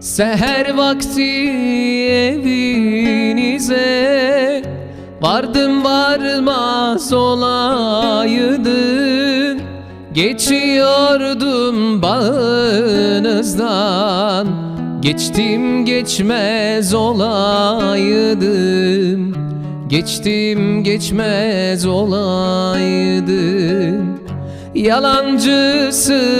Seher vakti evinize Vardım varmaz olaydım. Geçiyordum bağınızdan Geçtim geçmez olaydım. Geçtim geçmez olaydım. Yalancısın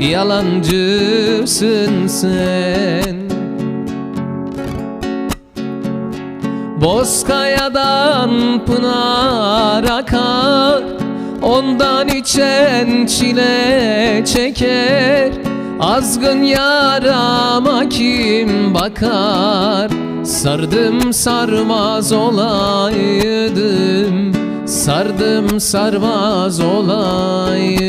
yalancısın sen. Bozkaya'dan pınar akar Ondan içen çile çeker. Azgın yarama kim bakar? Sardım sarmaz olaydım Sardım sarmaz olaydım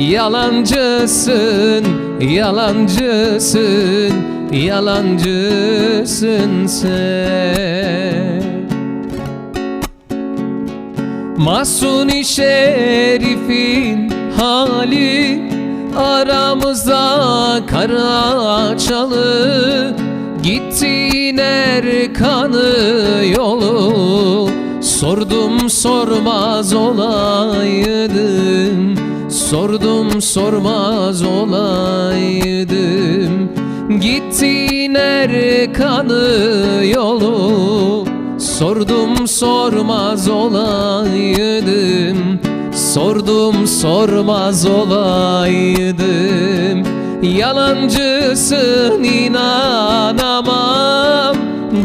Yalancısın, yalancısın, yalancısın sen. Masuni şerifin hali Aramızda kara çalı. Gittin Erkan'ı yolu Sordum sormaz olaydım Sordum sormaz olaydım. Gittin Erkan'ı yolu? Sordum sormaz olaydım. Sordum sormaz olaydım. Yalancısın inanamam.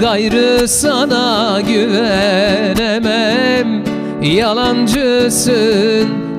Gayrı sana güvenemem. Yalancısın,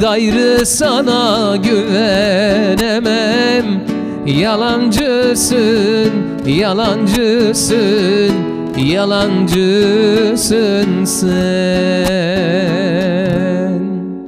Gayrı sana güvenemem. Yalancısın, yalancısın, yalancısın sen